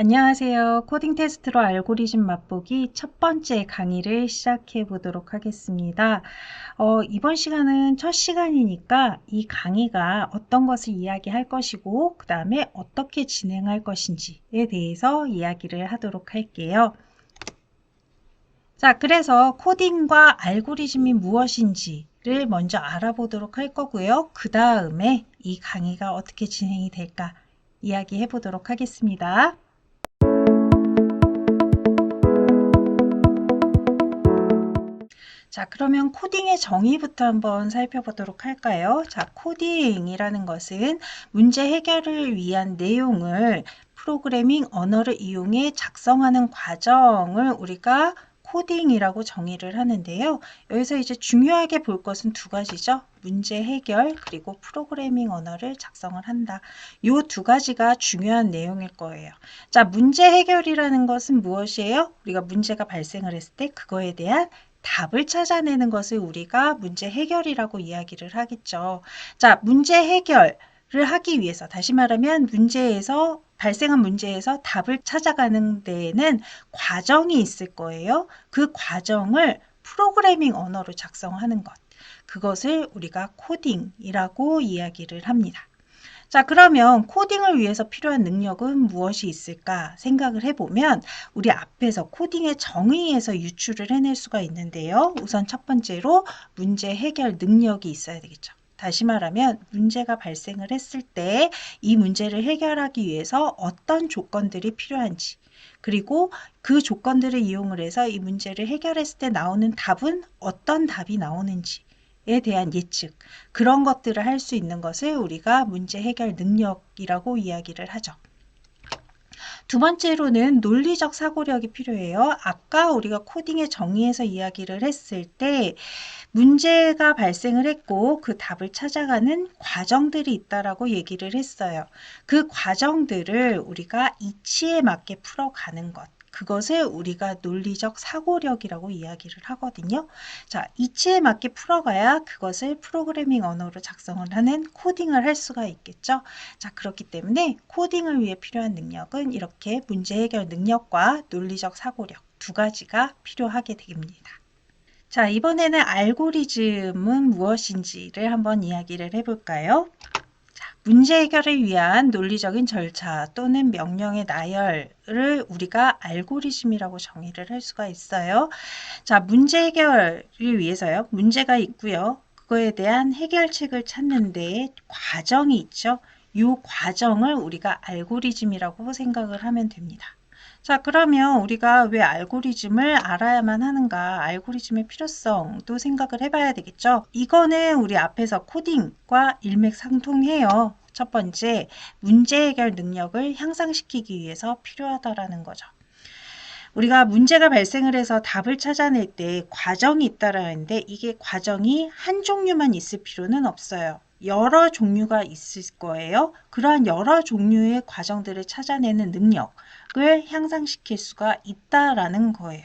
안녕하세요. 코딩 테스트로 알고리즘 맛보기 첫 번째 강의를 시작해 보도록 하겠습니다. 어, 이번 시간은 첫 시간이니까 이 강의가 어떤 것을 이야기할 것이고 그 다음에 어떻게 진행할 것인지에 대해서 이야기를 하도록 할게요. 자, 그래서 코딩과 알고리즘이 무엇인지 를 먼저 알아보도록 할 거고요. 그 다음에 이 강의가 어떻게 진행이 될까 이야기해 보도록 하겠습니다. 자, 그러면 코딩의 정의부터 한번 살펴보도록 할까요? 자, 코딩이라는 것은 문제 해결을 위한 내용을 프로그래밍 언어를 이용해 작성하는 과정을 우리가 코딩이라고 정의를 하는데요. 여기서 이제 중요하게 볼 것은 두 가지죠. 문제 해결 그리고 프로그래밍 언어를 작성을 한다. 이 두 가지가 중요한 내용일 거예요. 자, 문제 해결이라는 것은 무엇이에요? 우리가 문제가 발생을 했을 때 그거에 대한 답을 찾아내는 것을 우리가 문제 해결이라고 이야기를 하겠죠. 자, 문제 해결을 하기 위해서 다시 말하면 문제에서 발생한 문제에서 답을 찾아가는 데에는 과정이 있을 거예요. 그 과정을 프로그래밍 언어로 작성하는 것. 그것을 우리가 코딩이라고 이야기를 합니다. 자, 그러면 코딩을 위해서 필요한 능력은 무엇이 있을까 생각을 해보면 우리 앞에서 코딩의 정의에서 유출을 해낼 수가 있는데요. 우선 첫 번째로 문제 해결 능력이 있어야 되겠죠. 다시 말하면 문제가 발생을 했을 때 이 문제를 해결하기 위해서 어떤 조건들이 필요한지 그리고 그 조건들을 이용을 해서 이 문제를 해결했을 때 나오는 답은 어떤 답이 나오는지 에 대한 예측 그런 것들을 할 수 있는 것을 우리가 문제 해결 능력이라고 이야기를 하죠. 두 번째로는 논리적 사고력이 필요해요. 아까 우리가 코딩의 정의에서 이야기를 했을 때 문제가 발생을 했고 그 답을 찾아가는 과정들이 있다라고 얘기를 했어요. 그 과정들을 우리가 이치에 맞게 풀어가는 것. 그것을 우리가 논리적 사고력이라고 이야기를 하거든요. 자, 이치에 맞게 풀어가야 그것을 프로그래밍 언어로 작성을 하는 코딩을 할 수가 있겠죠. 자, 그렇기 때문에 코딩을 위해 필요한 능력은 이렇게 문제 해결 능력과 논리적 사고력 두 가지가 필요하게 됩니다. 자, 이번에는 알고리즘은 무엇인지를 한번 이야기를 해볼까요? 문제 해결을 위한 논리적인 절차 또는 명령의 나열을 우리가 알고리즘이라고 정의를 할 수가 있어요. 자, 문제 해결을 위해서요. 문제가 있고요. 그거에 대한 해결책을 찾는데 과정이 있죠. 이 과정을 우리가 알고리즘이라고 생각을 하면 됩니다. 자, 그러면 우리가 왜 알고리즘을 알아야만 하는가? 알고리즘의 필요성도 생각을 해봐야 되겠죠? 이거는 우리 앞에서 코딩과 일맥상통해요. 첫 번째, 문제 해결 능력을 향상시키기 위해서 필요하다라는 거죠. 우리가 문제가 발생을 해서 답을 찾아낼 때 과정이 있다라는데 이게 과정이 한 종류만 있을 필요는 없어요. 여러 종류가 있을 거예요. 그러한 여러 종류의 과정들을 찾아내는 능력 을 향상시킬 수가 있다라는 거예요.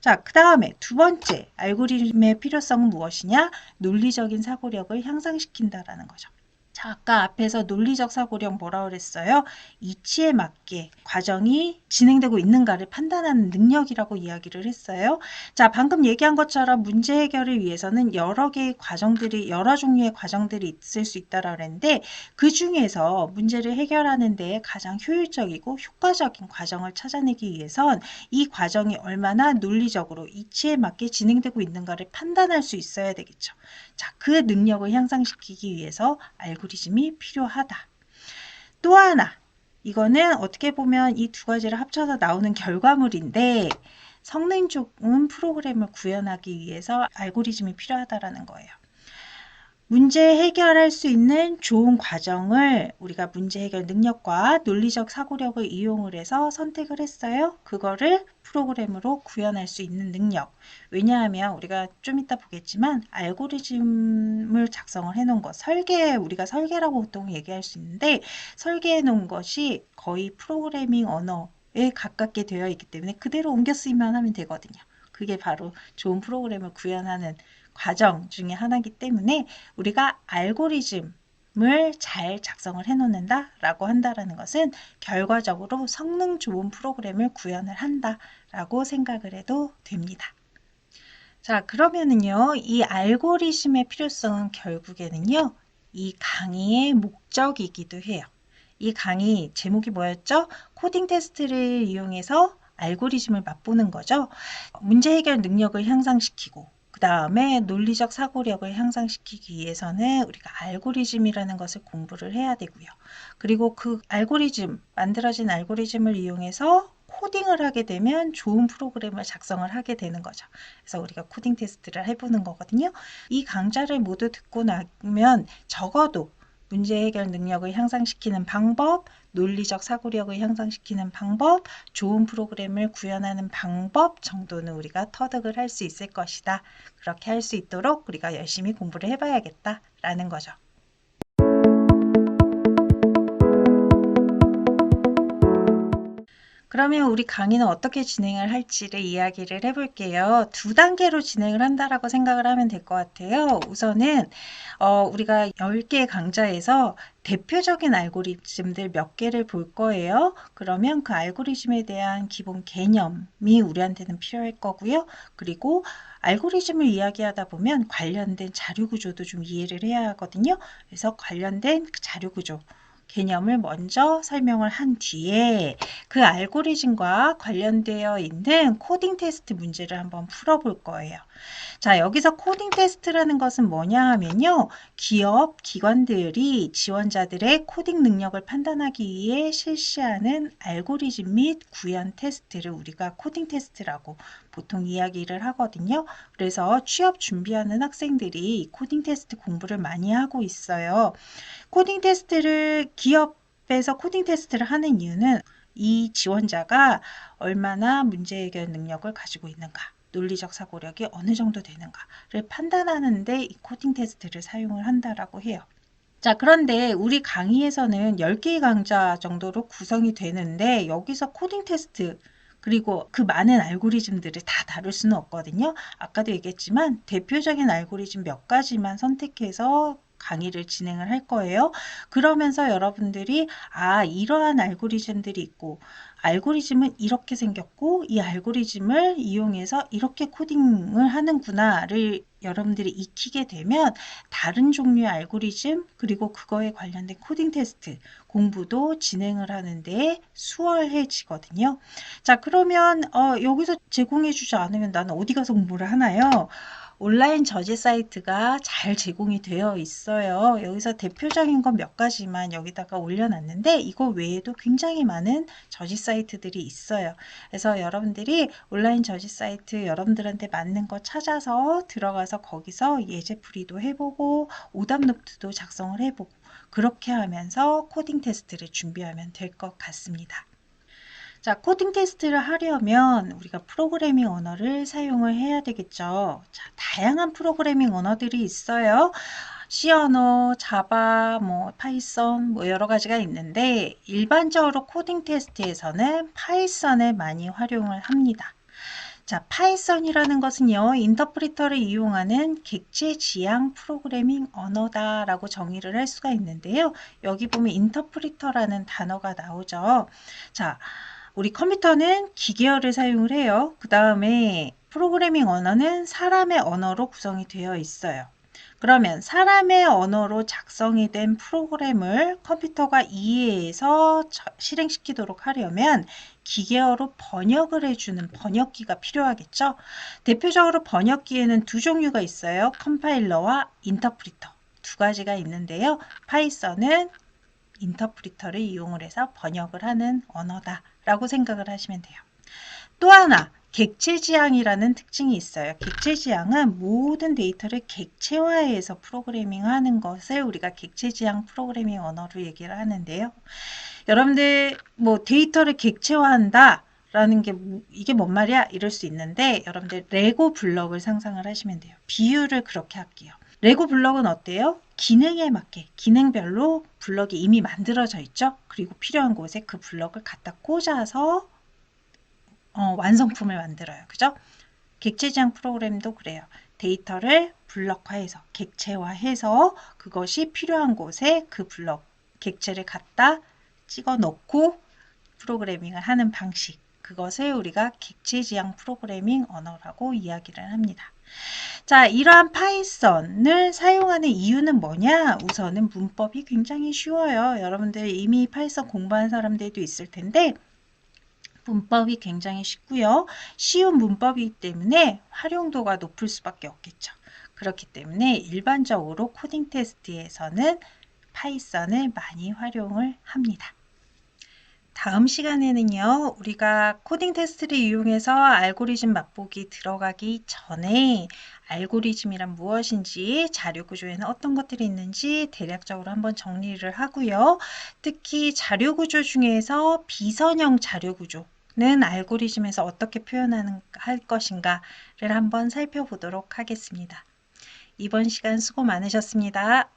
자, 그 다음에 두 번째 알고리즘의 필요성은 무엇이냐? 논리적인 사고력을 향상시킨다라는 거죠. 자, 아까 앞에서 논리적 사고력 뭐라 그랬어요? 이치에 맞게 과정이 진행되고 있는가를 판단하는 능력이라고 이야기를 했어요. 자, 방금 얘기한 것처럼 문제 해결을 위해서는 여러 개의 과정들이 여러 종류의 과정들이 있을 수 있다라 그랬는데 그 중에서 문제를 해결하는 데 가장 효율적이고 효과적인 과정을 찾아내기 위해선 이 과정이 얼마나 논리적으로 이치에 맞게 진행되고 있는가를 판단할 수 있어야 되겠죠. 자, 그 능력을 향상시키기 위해서 알고 리즘이 필요하다. 또 하나, 이거는 어떻게 보면 이 두 가지를 합쳐서 나오는 결과물인데 성능 좋은 프로그램을 구현하기 위해서 알고리즘이 필요하다라는 거예요. 문제 해결할 수 있는 좋은 과정을 우리가 문제 해결 능력과 논리적 사고력을 이용을 해서 선택을 했어요. 그거를 프로그램으로 구현할 수 있는 능력. 왜냐하면 우리가 좀 이따 보겠지만 알고리즘을 작성을 해 놓은 것, 설계, 우리가 설계라고 보통 얘기할 수 있는데 설계해 놓은 것이 거의 프로그래밍 언어에 가깝게 되어 있기 때문에 그대로 옮겨 쓰기만 하면 되거든요. 그게 바로 좋은 프로그램을 구현하는 과정 중에 하나이기 때문에 우리가 알고리즘을 을잘 작성을 해 놓는다 라고 한다라는 것은 결과적으로 성능 좋은 프로그램을 구현을 한다 라고 생각을 해도 됩니다. 자, 그러면은요, 이 알고리즘의 필요성은 결국에는요, 이 강의의 목적이기도 해요. 이 강의 제목이 뭐였죠? 코딩 테스트를 이용해서 알고리즘을 맛보는 거죠. 문제 해결 능력을 향상시키고, 그 다음에 논리적 사고력을 향상시키기 위해서는 우리가 알고리즘이라는 것을 공부를 해야 되고요. 그리고 그 알고리즘, 만들어진 알고리즘을 이용해서 코딩을 하게 되면 좋은 프로그램을 작성을 하게 되는 거죠. 그래서 우리가 코딩 테스트를 해보는 거거든요. 이 강좌를 모두 듣고 나면 적어도 문제 해결 능력을 향상시키는 방법, 논리적 사고력을 향상시키는 방법, 좋은 프로그램을 구현하는 방법 정도는 우리가 터득을 할 수 있을 것이다. 그렇게 할 수 있도록 우리가 열심히 공부를 해봐야겠다라는 거죠. 그러면 우리 강의는 어떻게 진행을 할지를 이야기를 해볼게요. 두 단계로 진행을 한다라고 생각을 하면 될 것 같아요. 우선은 어, 우리가 10개 강좌에서 대표적인 알고리즘들 몇 개를 볼 거예요. 그러면 그 알고리즘에 대한 기본 개념이 우리한테는 필요할 거고요. 그리고 알고리즘을 이야기하다 보면 관련된 자료 구조도 좀 이해를 해야 하거든요. 그래서 관련된 그 자료 구조 개념을 먼저 설명을 한 뒤에 그 알고리즘과 관련되어 있는 코딩 테스트 문제를 한번 풀어볼 거예요. 자, 여기서 코딩 테스트라는 것은 뭐냐 하면요. 기업, 기관들이 지원자들의 코딩 능력을 판단하기 위해 실시하는 알고리즘 및 구현 테스트를 우리가 코딩 테스트라고 보통 이야기를 하거든요. 그래서 취업 준비하는 학생들이 코딩 테스트 공부를 많이 하고 있어요. 코딩 테스트를 기업에서 코딩 테스트를 하는 이유는 이 지원자가 얼마나 문제 해결 능력을 가지고 있는가, 논리적 사고력이 어느 정도 되는가를 판단하는데 이 코딩 테스트를 사용을 한다라고 해요. 자, 그런데 우리 강의에서는 10개의 강좌 정도로 구성이 되는데 여기서 코딩 테스트 그리고 그 많은 알고리즘들을 다 다룰 수는 없거든요. 아까도 얘기했지만 대표적인 알고리즘 몇 가지만 선택해서 강의를 진행을 할 거예요. 그러면서 여러분들이 아, 이러한 알고리즘들이 있고 알고리즘은 이렇게 생겼고 이 알고리즘을 이용해서 이렇게 코딩을 하는구나를 여러분들이 익히게 되면 다른 종류의 알고리즘 그리고 그거에 관련된 코딩 테스트 공부도 진행을 하는데 수월해지거든요. 자 그러면 어, 여기서 제공해 주지 않으면 나는 어디 가서 공부를 하나요? 온라인 저지 사이트가 잘 제공이 되어 있어요. 여기서 대표적인 건 몇 가지만 여기다가 올려놨는데 이거 외에도 굉장히 많은 저지 사이트들이 있어요. 그래서 여러분들이 온라인 저지 사이트 여러분들한테 맞는 거 찾아서 들어가서 거기서 예제 풀이도 해보고 오답 노트도 작성을 해보고 그렇게 하면서 코딩 테스트를 준비하면 될 것 같습니다. 자, 코딩 테스트를 하려면 우리가 프로그래밍 언어를 사용을 해야 되겠죠. 자, 다양한 프로그래밍 언어들이 있어요. C 언어, 자바, 뭐 파이썬 뭐 여러 가지가 있는데 일반적으로 코딩 테스트에서는 파이썬을 많이 활용을 합니다. 자, 파이썬이라는 것은요, 인터프리터를 이용하는 객체 지향 프로그래밍 언어다라고 정의를 할 수가 있는데요. 여기 보면 인터프리터라는 단어가 나오죠. 자, 우리 컴퓨터는 기계어를 사용을 해요. 그 다음에 프로그래밍 언어는 사람의 언어로 구성이 되어 있어요. 그러면 사람의 언어로 작성이 된 프로그램을 컴퓨터가 이해해서 실행시키도록 하려면 기계어로 번역을 해주는 번역기가 필요하겠죠. 대표적으로 번역기에는 두 종류가 있어요. 컴파일러와 인터프리터 두 가지가 있는데요. 파이썬은 인터프리터를 이용을 해서 번역을 하는 언어다라고 생각을 하시면 돼요. 또 하나 객체 지향이라는 특징이 있어요. 객체 지향은 모든 데이터를 객체화해서 프로그래밍 하는 것을 우리가 객체 지향 프로그래밍 언어로 얘기를 하는데요. 여러분들 뭐 데이터를 객체화한다 라는 게 이게 뭔 말이야? 이럴 수 있는데 여러분들 레고 블럭을 상상을 하시면 돼요. 비유를 그렇게 할게요. 레고 블럭은 어때요? 기능에 맞게 기능별로 블럭이 이미 만들어져 있죠. 그리고 필요한 곳에 그 블럭을 갖다 꽂아서 어, 완성품을 만들어요. 그죠? 객체지향 프로그램도 그래요. 데이터를 블럭화해서 객체화해서 그것이 필요한 곳에 그 블럭 객체를 갖다 찍어 넣고 프로그래밍을 하는 방식 그것을 우리가 객체 지향 프로그래밍 언어라고 이야기를 합니다. 자, 이러한 파이썬을 사용하는 이유는 뭐냐? 우선은 문법이 굉장히 쉬워요. 여러분들 이미 파이썬 공부한 사람들도 있을 텐데 문법이 굉장히 쉽고요. 쉬운 문법이기 때문에 활용도가 높을 수밖에 없겠죠. 그렇기 때문에 일반적으로 코딩 테스트에서는 파이썬을 많이 활용을 합니다. 다음 시간에는요, 우리가 코딩 테스트를 이용해서 알고리즘 맛보기 들어가기 전에 알고리즘이란 무엇인지 자료 구조에는 어떤 것들이 있는지 대략적으로 한번 정리를 하고요. 특히 자료 구조 중에서 비선형 자료 구조 는 알고리즘에서 어떻게 표현하는 할 것인가를 한번 살펴보도록 하겠습니다. 이번 시간 수고 많으셨습니다.